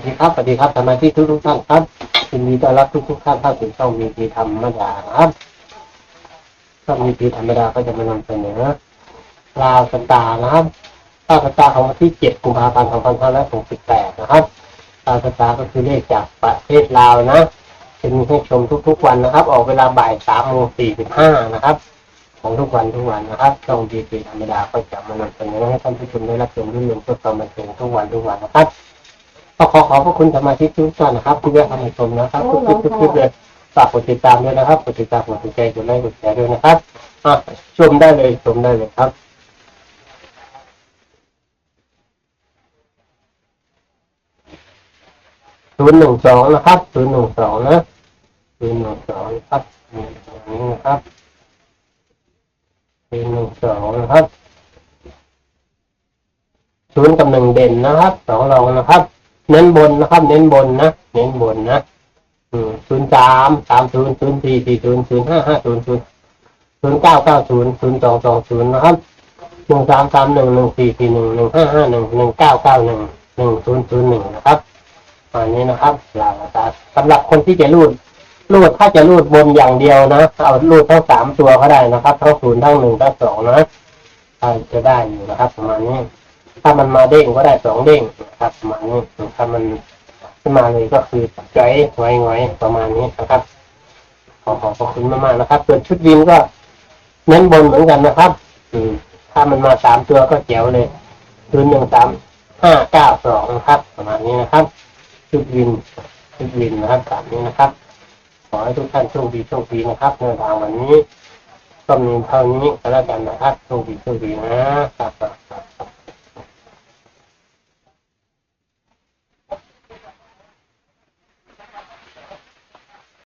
วัสดีครับสวัสดีครับสมาชิกทุกทุกท่านครับยินดีต้อนรับทุกทุกท่านเข้าสู่ช่องมีพีธรรมดาครับช่องมีพีธรรมดาก็จะมานำเสนอลาวสันตานะครับลาวสันตาของวันที่7กุมภาพันธ์2568นห้าร้อยหกสิบแปดนะครับลาวสันตาก็คือเลขจากประเทศลาวนะจะมีให้ชมทุก ๆ วันนะครับ ออกเวลาบ่าย3โมง45นะครับ ของทุกวันทุกวันนะครับช่องดีพีธรรมดาก็จะมานำเสนอให้ท่านผู้ชมได้รับชมรื่นริงเพื่อความบันเทิงทุกวันทุกวันนะครับ ก็ขอขอบพระคุณสมาชิกทุกท่านนะครับที่แวะเข้ามาชมนะครับทุกๆทุกๆเลยฝากกดติดตามด้วยนะครับกดติดตามกดติดใจกดไลค์กดแชร์ด้วยนะครับอะชมได้เลยชมได้เลยครับศูนย์หนึ่งสองนะครับศูนย์หนึ่งสองนะศูนย์หนึ่งสองนะครับนี่อย่างนี้นะครับเป็นหนึ่งสองนะครับศูนย์กับหนึ่งเด่นนะครับสองรองนะครับ เน้นบนนะครับ เน้นบนนะ เน้นบนนะศูนย์สามสามศูนย์ศูนย์สี่สี่ศูนย์ศูนย์ห้าห้าศูนย์ศูนย์ศูนย์เก้าเก้าศูนย์ศูนย์สองสองศูนย์นะครับหนึ่งสามสามหนึ่งหนึ่งสี่สี่หนึ่งหนึ่งห้าห้าหนึ่งหนึ่งเก้าเก้าหนึ่งหนึ่งศูนย์ศูนย์หนึ่งนะครับอันนี้นะครับหลักกาสำหรับคนที่จะรูดรูดถ้าจะรูดบนอย่างเดียวนะเอารูดทั้งสามตัวก็ได้นะครับทั้งศูนย์ทั้งหนึ่งทั้งสองนะจะได้อยู่นะครับประมาณนี้ ถ้ามันมาเด้งก็ได้สองเด้ง นะครับประมาณนี้ถ้ามันขึ้นมาเลยก็คือจ้อยไว้ไว้ประมาณนี้นะครับขอขอบคุณมากๆนะครับส่วนชุดวินก็เน้นบนเหมือนกันนะครับอืมถ้ามันมาสามตัวก็แจ๋วเลยศูนย์หนึ่งสามห้าเก้าสองนะครับ ประมาณนี้นะครับ ชุดวินชุดวินนะครับแบบนี้นะครับ ขอให้ทุกท่านโชคดีโชคดีนะครับในทางวันนี้ก็มีเท่านี้ก็แล้วกันนะครับโชคดีโชคดีนะครับ